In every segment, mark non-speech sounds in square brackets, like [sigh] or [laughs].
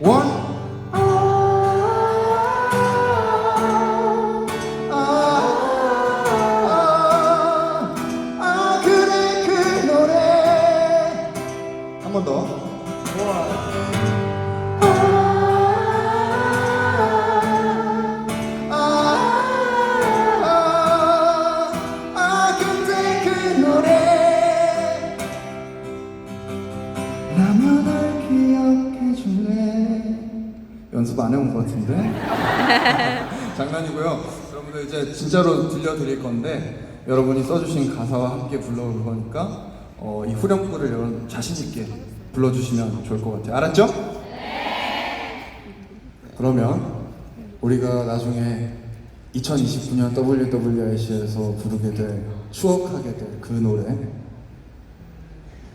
원. 아, 아, 아, 그 노래 한번 더. 아, 아, 아, 그때 그 노래 기억 해 줄래 연습 안 해온 것 같은데? [laughs] 장난이고요. 여러분들 이제 진짜로 들려드릴 건데 여러분이 써주신 가사와 함께 불러올 거니까 어, 이 후렴구를 여러분 자신 있게 불러주시면 좋을 것 같아요. 알았죠? 그러면 우리가 나중에 2029년 WWIC에서 부르게 될 추억하게 될 그 노래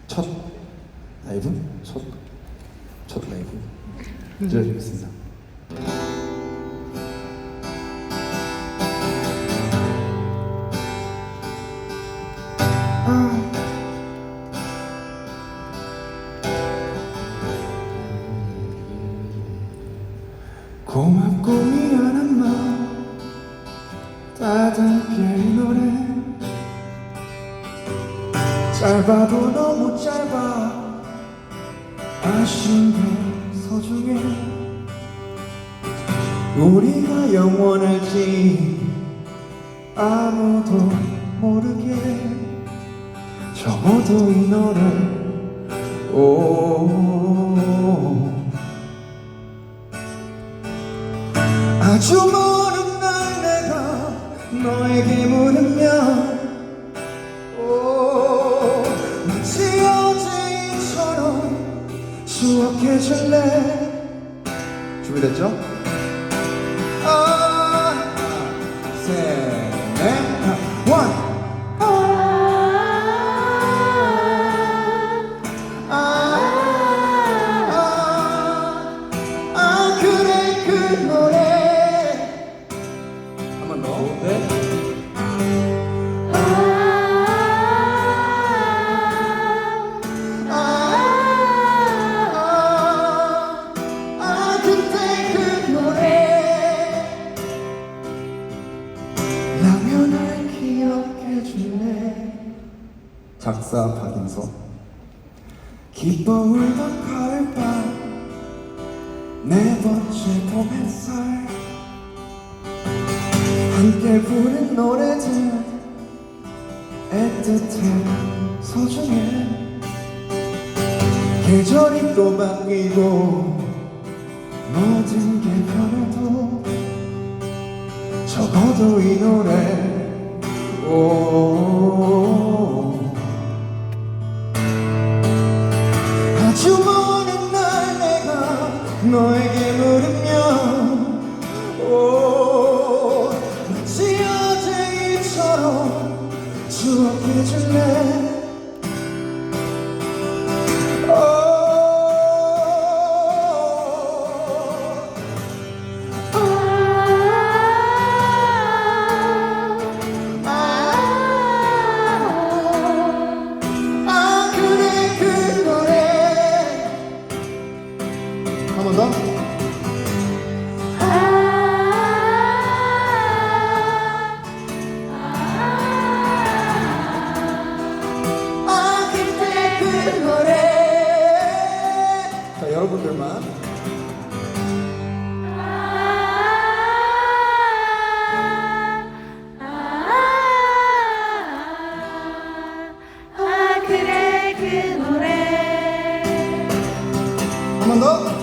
첫 라이브? 첫, 들려드리겠습니다. 아. 고맙고 미안한 마음 따뜻게 이 노래. 짧아도 너무 짧아. 아쉬운 게 소중해 우리가 영원할지 아무도 모르게 적어도 이 노래 오. 아주 먼 날 내가 너에게 물으면 추억해줄래 준비됐죠? 하나 셋넷 원. 아, 아, 그래 그 노래 한번 더. 네. 라면을 기억해 줄래? 작사 박인서. 기뻐 울던 가을밤 네 번째 봄 햇살 함께 부른 노래들 애틋해 소중해. 계절이 또 바뀌고 모든 게 변해도 적어도 이 노래 오. 아주 먼 날 내가 너에게 물으면 오. 마치 어제처럼 추억해줄래 자 여러분들만 아 그래 그 노래 한 번 더.